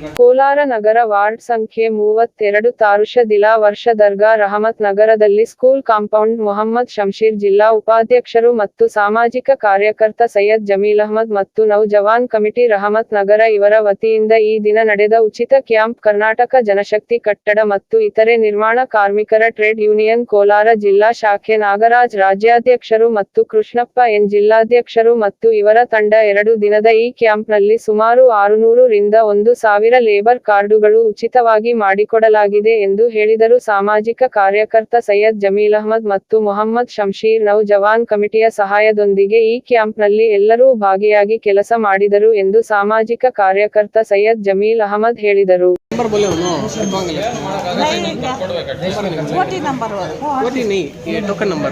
ಕೋಲಾರ ನಗರ ward ಸಂಖ್ಯೆ ಮೂವತ್ತೆರಡು ತಾರುಷ ದಿಲಾ ವರ್ಷ ದರ್ಗಾ ರಹಮತ್ ನಗರದಲ್ಲಿ ಸ್ಕೂಲ್ ಕಾಂಪೌಂಡ್ ಮೊಹಮ್ಮದ್ ಶಂಶೀರ್ ಜಿಲ್ಲಾ ಉಪಾಧ್ಯಕ್ಷರು ಮತ್ತು ಸಾಮಾಜಿಕ ಕಾರ್ಯಕರ್ತ ಸೈಯದ್ ಜಮೀಲ್ ಅಹಮದ್ ಮತ್ತು ನೌಜವಾನ್ ಕಮಿಟಿ ರಹಮತ್ ನಗರ ಇವರ ವತಿಯಿಂದ ಈ ದಿನ ನಡೆದ ಉಚಿತ ಕ್ಯಾಂಪ್ ಕರ್ನಾಟಕ ಜನಶಕ್ತಿ ಕಟ್ಟಡ ಮತ್ತು ಇತರೆ ನಿರ್ಮಾಣ ಕಾರ್ಮಿಕರ ಟ್ರೇಡ್ ಯೂನಿಯನ್ ಕೋಲಾರ ಜಿಲ್ಲಾ ಶಾಖೆ ನಾಗರಾಜ್ ರಾಜ್ಯಾಧ್ಯಕ್ಷರು ಮತ್ತು ಕೃಷ್ಣಪ್ಪ ಎನ್ ಜಿಲ್ಲಾಧ್ಯಕ್ಷರು ಮತ್ತು ಇವರ ತಂಡ ಎರಡು ದಿನದ ಈ ಕ್ಯಾಂಪ್ನಲ್ಲಿ ಸುಮಾರು ಆರುನೂರು ರಿಂದ ಒಂದು ಸಾವಿರ ಲೇಬರ್ ಕಾರ್ಡುಗಳು ಉಚಿತವಾಗಿ ಮಾಡಿಕೊಡಲಾಗಿದೆ ಎಂದು ಹೇಳಿದರು ಸಾಮಾಜಿಕ ಕಾರ್ಯಕರ್ತ ಸೈಯದ್ ಜಮೀಲ್ ಅಹಮದ್ ಮತ್ತು ಮೊಹಮ್ಮದ್ ಶಂಶೀರ್ ನೌಜವಾನ್ ಕಮಿಟಿಯ ಸಹಾಯದೊಂದಿಗೆ ಈ ಕ್ಯಾಂಪ್ನಲ್ಲಿ ಎಲ್ಲರೂ ಭಾಗಿಯಾಗಿ ಕೆಲಸ ಮಾಡಿದರು ಎಂದು ಸಾಮಾಜಿಕ ಕಾರ್ಯಕರ್ತ ಸೈಯದ್ ಜಮೀಲ್ ಅಹಮದ್ ಹೇಳಿದರು नंबर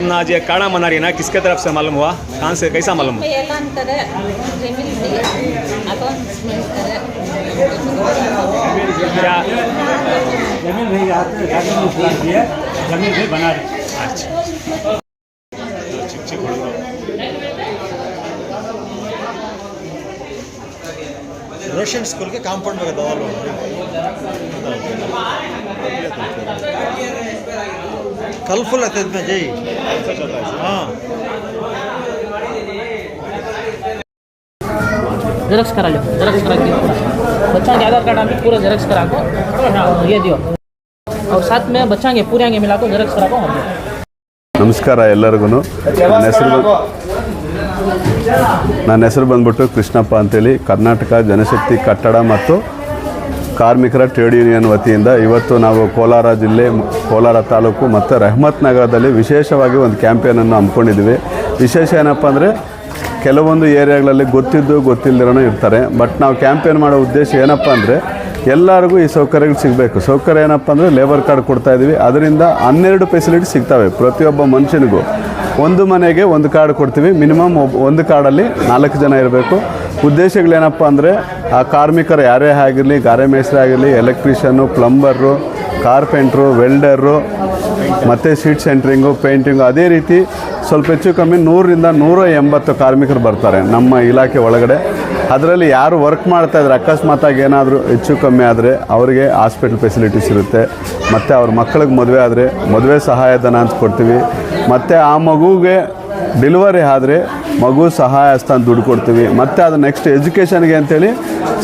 आज ये ना काड़ा मना रही है ना किसके तरफ़ से मालूम हुआ? कहाँ से कैसा मालूम क्या ज़मीन भी बना रही अच्छा। ರೋಷನ್ ಸ್ಕೂಲ್ಗೆ ಕಾಂಪೌಂಡ್ ಬಗ್ಗೆ ದವಾಲು कलरफुल है इसमें जी हाँ जेरॉक्स करा लो जेरॉक्स करा के बच्चा के आधार कार्ड आके पूरा जेरॉक्स करा को हाँ, ये दियो और साथ में बच्चा के पूरे मिला को जेरॉक्स करा को और दियो ನಮಸ್ಕಾರ ಎಲ್ಲರಿಗೂ ನನ್ನ ಹೆಸರು ನನ್ನ ಹೆಸರು ಬಂದ್ಬಿಟ್ಟು ಕೃಷ್ಣಪ್ಪ ಅಂತೇಳಿ. ಕರ್ನಾಟಕ ಜನಶಕ್ತಿ ಕಟ್ಟಡ ಮತ್ತು ಕಾರ್ಮಿಕರ ಟ್ರೇಡ್ ಯೂನಿಯನ್ ವತಿಯಿಂದ ಇವತ್ತು ನಾವು ಕೋಲಾರ ಜಿಲ್ಲೆ, ಕೋಲಾರ ತಾಲೂಕು ಮತ್ತು ರೆಹಮತ್ ನಗರದಲ್ಲಿ ವಿಶೇಷವಾಗಿ ಒಂದು ಕ್ಯಾಂಪೇನನ್ನು ಹಮ್ಮಿಕೊಂಡಿದ್ದೀವಿ. ವಿಶೇಷ ಏನಪ್ಪ ಅಂದರೆ ಕೆಲವೊಂದು ಏರಿಯಾಗಳಲ್ಲಿ ಗೊತ್ತಿದ್ದು ಗೊತ್ತಿಲ್ಲದಿರೋನೂ ಇರ್ತಾರೆ. ಬಟ್ ನಾವು ಕ್ಯಾಂಪೇನ್ ಮಾಡೋ ಉದ್ದೇಶ ಏನಪ್ಪ ಅಂದರೆ ಎಲ್ಲರಿಗೂ ಈ ಸೌಕರ್ಯಗಳು ಸಿಗಬೇಕು. ಸೌಕರ್ಯ ಏನಪ್ಪ ಅಂದರೆ ಲೇಬರ್ ಕಾರ್ಡ್ ಕೊಡ್ತಾ ಇದ್ದೀವಿ ಅದರಿಂದ ಹನ್ನೆರಡು ಫೆಸಿಲಿಟಿ ಸಿಗ್ತವೆ ಪ್ರತಿಯೊಬ್ಬ ಮನುಷ್ಯನಿಗೂ. ಒಂದು ಮನೆಗೆ ಒಂದು ಕಾರ್ಡ್ ಕೊಡ್ತೀವಿ. ಮಿನಿಮಮ್ ಒಂದು ಕಾರ್ಡಲ್ಲಿ ನಾಲ್ಕು ಜನ ಇರಬೇಕು. ಉದ್ದೇಶಗಳೇನಪ್ಪ ಅಂದರೆ ಆ ಕಾರ್ಮಿಕರು ಯಾರೇ ಆಗಿರಲಿ, ಗಾರೆ ಮೇಸ್ತ್ರಿ ಆಗಿರಲಿ ಎಲೆಕ್ಟ್ರಿಷಿಯನ್ನು ಪ್ಲಂಬರು ಕಾರ್ಪೆಂಟ್ರು ವೆಲ್ಡರು ಮತ್ತು ಸೀಟ್ ಸೆಂಟ್ರಿಂಗು ಪೇಂಟಿಂಗು ಅದೇ ರೀತಿ ಸ್ವಲ್ಪ ಹೆಚ್ಚು ಕಮ್ಮಿ ನೂರರಿಂದ ನೂರ ಎಂಬತ್ತು ಕಾರ್ಮಿಕರು ಬರ್ತಾರೆ ನಮ್ಮ ಇಲಾಖೆ ಒಳಗಡೆ. ಅದರಲ್ಲಿ ಯಾರು ವರ್ಕ್ ಮಾಡ್ತಾ ಇದ್ದಾರೆ ಅಕಸ್ಮಾತಾಗಿ ಏನಾದರೂ ಹೆಚ್ಚು ಕಮ್ಮಿ ಆದರೆ ಅವರಿಗೆ ಹಾಸ್ಪಿಟಲ್ ಫೆಸಿಲಿಟೀಸ್ ಇರುತ್ತೆ. ಮತ್ತು ಅವ್ರ ಮಕ್ಕಳಿಗೆ ಮದುವೆ ಆದರೆ ಮದುವೆ ಸಹಾಯಧನ ಅಂತ ಕೊಡ್ತೀವಿ. ಮತ್ತು ಆ ಮಗುಗೆ ಡೆಲಿವರಿ ಆದರೆ ಮಗು ಸಹಾಯ ಅಂತ ದುಡ್ಡು ಕೊಡ್ತೀವಿ. ಮತ್ತು ಅದು ನೆಕ್ಸ್ಟ್ ಎಜುಕೇಷನ್ಗೆ ಅಂತೇಳಿ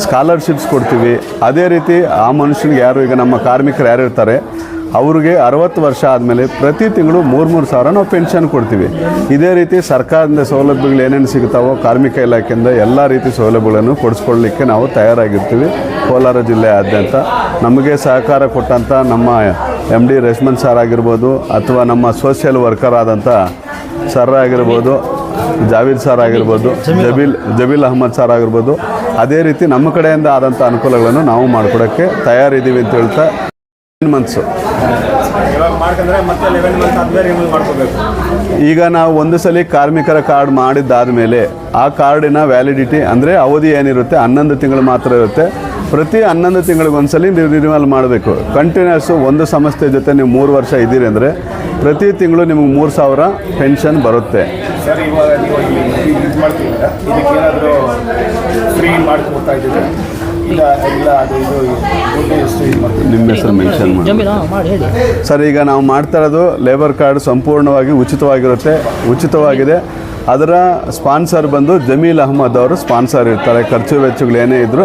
ಸ್ಕಾಲರ್ಶಿಪ್ಸ್ ಕೊಡ್ತೀವಿ. ಅದೇ ರೀತಿ ಆ ಮನುಷ್ಯನಿಗೆ ಯಾರು ಈಗ ನಮ್ಮ ಕಾರ್ಮಿಕರು ಯಾರು ಇರ್ತಾರೆ ಅವ್ರಿಗೆ ಅರವತ್ತು ವರ್ಷ ಆದಮೇಲೆ ಪ್ರತಿ ತಿಂಗಳು ಮೂರು ಮೂರು ಸಾವಿರ ನಾವು ಪೆನ್ಷನ್ ಕೊಡ್ತೀವಿ. ಇದೇ ರೀತಿ ಸರ್ಕಾರದಿಂದ ಸೌಲಭ್ಯಗಳು ಏನೇನು ಸಿಗ್ತಾವೋ ಕಾರ್ಮಿಕ ಇಲಾಖೆಯಿಂದ ಎಲ್ಲ ರೀತಿ ಸೌಲಭ್ಯಗಳನ್ನು ಕೊಡಿಸ್ಕೊಳ್ಳಿಕ್ಕೆ ನಾವು ತಯಾರಾಗಿರ್ತೀವಿ. ಕೋಲಾರ ಜಿಲ್ಲೆಯಾದ್ಯಂತ. ನಮಗೆ ಸಹಕಾರ ಕೊಟ್ಟಂಥ ನಮ್ಮ ಎಂ ಡಿ ರೇಷ್ಮನ್ ಸರ್ ಆಗಿರ್ಬೋದು ಅಥವಾ ನಮ್ಮ ಸೋಷಿಯಲ್ ವರ್ಕರ್ ಆದಂಥ ಸರ್ ಆಗಿರ್ಬೋದು ಜಾವೀದ್ ಸರ್ ಆಗಿರ್ಬೋದು, ಜಬೀಲ್ ಜಬೀಲ್ ಅಹಮದ್ ಸರ್ ಆಗಿರ್ಬೋದು. ಅದೇ ರೀತಿ ನಮ್ಮ ಕಡೆಯಿಂದ ಆದಂಥ ಅನುಕೂಲಗಳನ್ನು ನಾವು ಮಾಡಿಕೊಡೋಕ್ಕೆ ತಯಾರಿದ್ದೀವಿ ಅಂತ ಹೇಳ್ತಾ ಮಂತ್ಸು ಈಗ ನಾವು ಒಂದು ಸಲ ಕಾರ್ಮಿಕರ ಕಾರ್ಡ್ ಮಾಡಿದ್ದಾದಮೇಲೆ ಆ ಕಾರ್ಡಿನ ವ್ಯಾಲಿಡಿಟಿ ಅಂದರೆ ಅವಧಿ ಏನಿರುತ್ತೆ? ಹನ್ನೊಂದು ತಿಂಗಳು ಮಾತ್ರ ಇರುತ್ತೆ. ಪ್ರತಿ ಹನ್ನೊಂದು ತಿಂಗಳಿಗೆ ಒಂದ್ಸಲಿ ನೀವು ರಿನ್ಯೂವಲ್ ಮಾಡಬೇಕು. ಕಂಟಿನ್ಯೂಸು ಒಂದು ಸಂಸ್ಥೆ ಜೊತೆ ನೀವು ಮೂರು ವರ್ಷ ಇದ್ದೀರಿ ಅಂದರೆ ಪ್ರತಿ ತಿಂಗಳು ನಿಮಗೆ ಮೂರು ಸಾವಿರ ಪೆನ್ಷನ್ ಬರುತ್ತೆ. ಸರ್ ಇಲ್ಲ ಇಲ್ಲ ಅದು ಇದು ದುಡ್ಡು ಎಷ್ಟು ಇದು ಮಾಡ್ತೀವಿ ನಿಮ್ಮ ಹೆಸರು ಮೆನ್ಷನ್ ಮಾಡಿ. ಜಮೀನು ಮಾಡಿ ಹೇಳಿ. ಸರ್ ಈಗ ನಾವು ಮಾಡ್ತಾ ಇರೋದು ಲೇಬರ್ ಕಾರ್ಡ್ ಸಂಪೂರ್ಣವಾಗಿ ಉಚಿತವಾಗಿರುತ್ತೆ ಉಚಿತವಾಗಿದೆ. ಅದರ ಸ್ಪಾನ್ಸರ್ ಬಂದು ಜಮೀಲ್ ಅಹಮದ್ ಅವರು ಸ್ಪಾನ್ಸರ್ ಇರ್ತಾರೆ. ಖರ್ಚು ವೆಚ್ಚಗಳು ಏನೇ ಇದ್ದರೂ